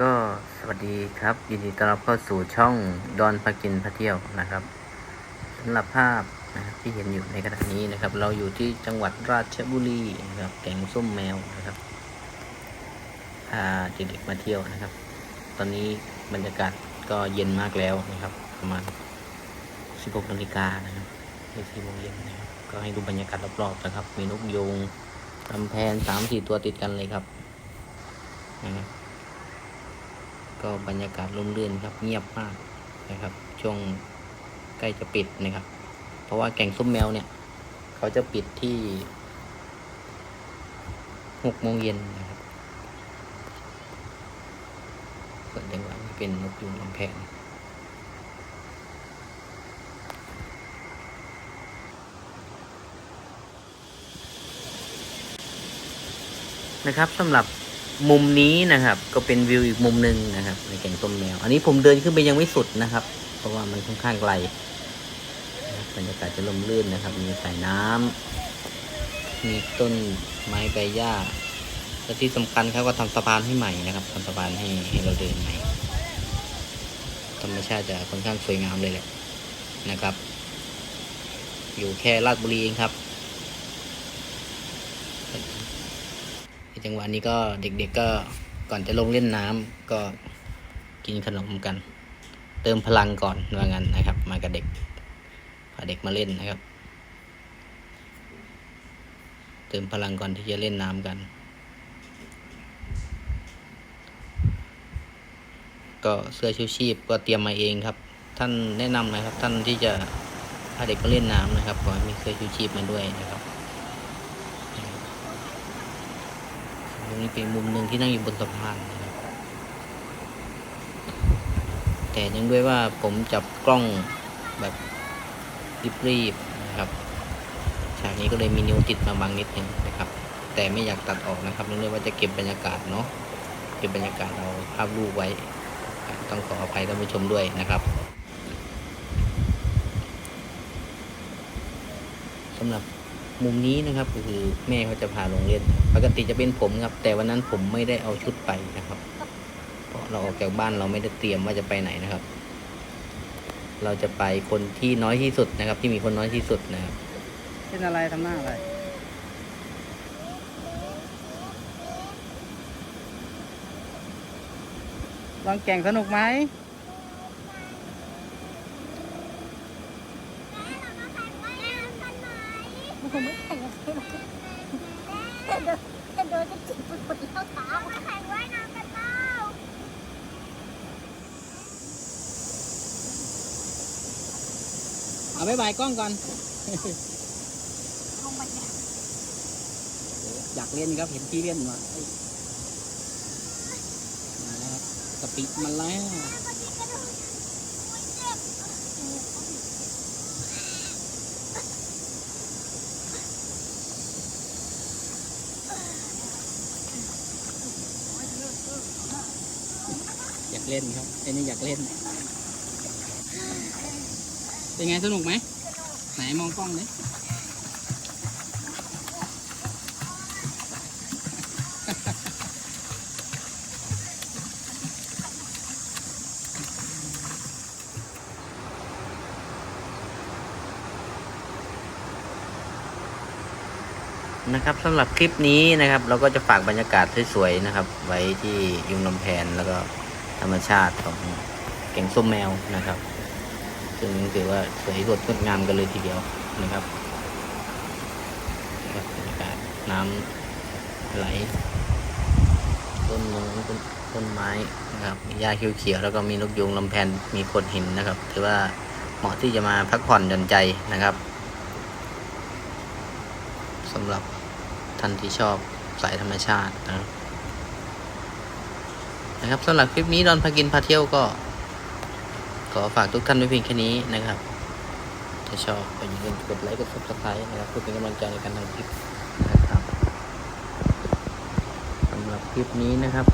ก็สวัสดีครับ ยินดีต้อนรับเข้าสู่ช่องดอนพากินพาเที่ยวนะครับสำหรับภาพนะครับที่เห็นอยู่ในขณะนี้นะครับ เราอยู่ที่จังหวัดราชบุรีนะครับแกงส้มแมวนะครับพาเด็กๆมาเที่ยวนะครับ ตอนนี้บรรยากาศก็เย็นมากแล้วนะครับ ประมาณ 16นาฬิกานะครับในสี่โมงเย็นนะครับก็ให้ดูบรรยากาศรอบๆนะครับ มีนกยูงลำแพนสามสี่ตัวติดกันเลยครับนะครับ ก็บรรยากาศร่มรื่นครับเงียบมากนะครับ ช่วงใกล้จะปิดนะครับ เพราะว่าแก่งส้มแมวเนี่ย เขาจะปิดที่หกโมงเย็นนะครับส่วนจังหวะนี้เป็นนกยุงลำแพนนะครับสำหรับ มุมนี้นะครับ ก็เป็นวิวอีกมุมหนึ่งนะครับ ในแก่งส้มแมว อันนี้ผมเดินขึ้นไปยังไม่สุดนะครับ เพราะว่ามันค่อนข้างไกลบรรยากาศจะลมลื่นนะครับ มีสายน้ำมีต้นไม้ใบหญ้าและที่สำคัญเขาก็ทำสะพานให้ใหม่นะครับทำสะพานให้ให้เราเดินใหม่ธรรมชาติจะค่อนข้างสวยงามเลยแหละนะครับ อยู่แค่ลาดบุรีเองครับ จังหวะนี้ก็เด็กๆก็ก่อนจะลงเล่นน้ำก็กินขนมกัน เติมพลังก่อนว่างั้นนะครับ มากับเด็กพาเด็กมาเล่นนะครับ เติมพลังก่อนที่จะเล่นน้ำกัน ก็เสื้อชูชีพก็เตรียมมาเองครับ ท่านแนะนำนะครับ ท่านที่จะพาเด็กมาเล่นน้ำนะครับขอให้มีเสื้อชูชีพมาด้วยนะครับ ต รงนี้เป็นมุมหนึ่งที่นั่งอยู่บนสะพานนะครับแต่เนื่องด้วยว่าผมจับกล้องแบบรีบๆนะครับฉากนี้ก็เลยมีนิ้วติดมาบางนิดนึงนะครับ แต่ไม่อยากตัดออกนะครับเนื่องด้วยว่าจะเก็บบรรยากาศเนาะเก็บบรรยากาศเอาภาพรูปไว้ ต้องขออภัยท่านผู้ชมด้วยนะครับสำหรับ มุมนี้นะครับก็คือแม่เขาจะพาลงเล่น ปกติจะเป็นผมครับ แต่วันนั้นผมไม่ได้เอาชุดไปนะครับ เพราะเราออกจากบ้านเราไม่ได้เตรียมว่าจะไปไหนนะครับ เราจะไปคนที่น้อยที่สุดนะครับ ที่มีคนน้อยที่สุดนะครับเป็นอะไรทำหน้าอะไรลองแก่งสนุกไหม ผมไม่แข่งกันใช่ไหมแต่โดนแต่โดนจะจิบปวดเท้าเท้ามาแข่งว่ายน้ำกันเปล่าเอาไปบายกล้องก่อน ลงไปเนี่ยอยากเล่นครับเห็นพี่เล่นมามาแล้วสปีดมาแล้ว เมื่อกี้กระโดดโอ้ยเจ็บ อยากเล่นครับไอ้นี่อยากเล่น เป็นไงสนุกไหม ไหนมองกล้องเลยนะครับสำหรับคลิปนี้นะครับ เราก็จะฝากบรรยากาศสวยๆนะครับ ไว้ที่ยุงลำแพนแล้วก็ ธรรมชาติของแก่งส้มแมวนะครับ ซึ่งถือว่าสวยสดงดงามกันเลยทีเดียวนะครับบบรรยากาศน้ำไหล ต้นมงต้นต้นไม้นะครับมีหญ้าเขียวๆแล้วก็มีนกยุงลำแพนมีโขดหินนะครับ ถือว่าเหมาะที่จะมาพักผ่อนหย่อนใจนะครับสำหรับท่านที่ชอบสายธรรมชาตินะครับ นะครับสำหรับคลิปนี้ดอนพากินพาเที่ยวก็ ขอฝากทุกท่านไว้เพียงแค่นี้นะครับ ถ้าชอบก็อย่าลืมกดไลค์กด subscribe นะครับเพื่อเป็นกำลังใจในการทำคลิปนะครับสำหรับคลิปนี้นะครับ